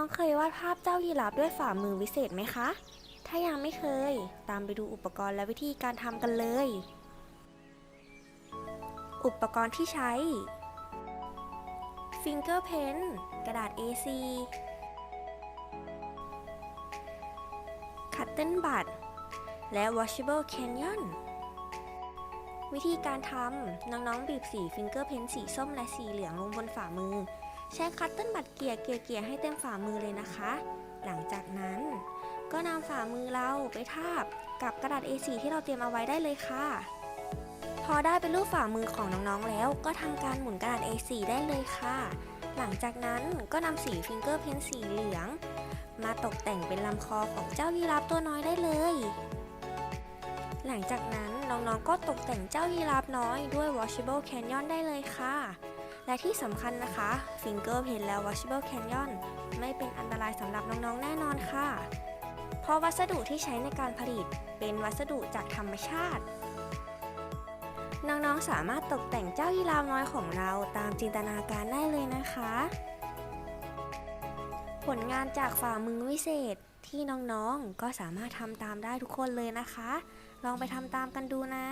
องๆ เคยวาดภาพเจ้ายีราฟด้วยฝ่ามือวิเศษไหมคะ ถ้ายังไม่เคย ตามไปดูอุปกรณ์และวิธีการทำกันเลย อุปกรณ์ที่ใช้ Finger Pen กระดาษ A4 คัตเติลบัตและ Washable Canyon วิธีการทำน้องๆ บีบสีฟิงเกอร์เพนสีส้มและสีเหลืองลงบนฝ่ามือ ใช้คัตเติ้ลบัตเกลี่ยเกี่ยเกี่ยให้เต็มฝ่ามือเลยนะคะ หลังจากนั้นก็นำฝ่ามือเราไปทาบกับกระดาษ A4 ที่เราเตรียมเอาไว้ได้เลยค่ะ พอได้เป็นรูปฝ่ามือของน้องๆแล้ว ก็ทำการหมุนกระดาษ A4 ได้เลยค่ะ หลังจากนั้นก็นำสีฟิงเกอร์เพนสีเหลือง มาตกแต่งเป็นลำคอของเจ้ายีราฟตัวน้อยได้เลย หลังจากนั้นน้องๆก็ตกแต่งเจ้ายีราฟน้อยด้วย washable canyon ได้เลยค่ะ และที่สำคัญนะคะ finger pen และ washable canyon ไม่เป็นอันตรายสำหรับน้องๆ แน่นอนค่ะ เพราะวัสดุที่ใช้ในการผลิตเป็นวัสดุจากธรรมชาติ น้องๆ สามารถตกแต่งเจ้ายีราฟน้อยของเราตามจินตนาการได้เลยนะคะ ผลงานจากฝ่ามือวิเศษที่น้องๆ ก็สามารถทำตามได้ทุกคนเลยนะคะ ลองไปทำตามกันดูนะ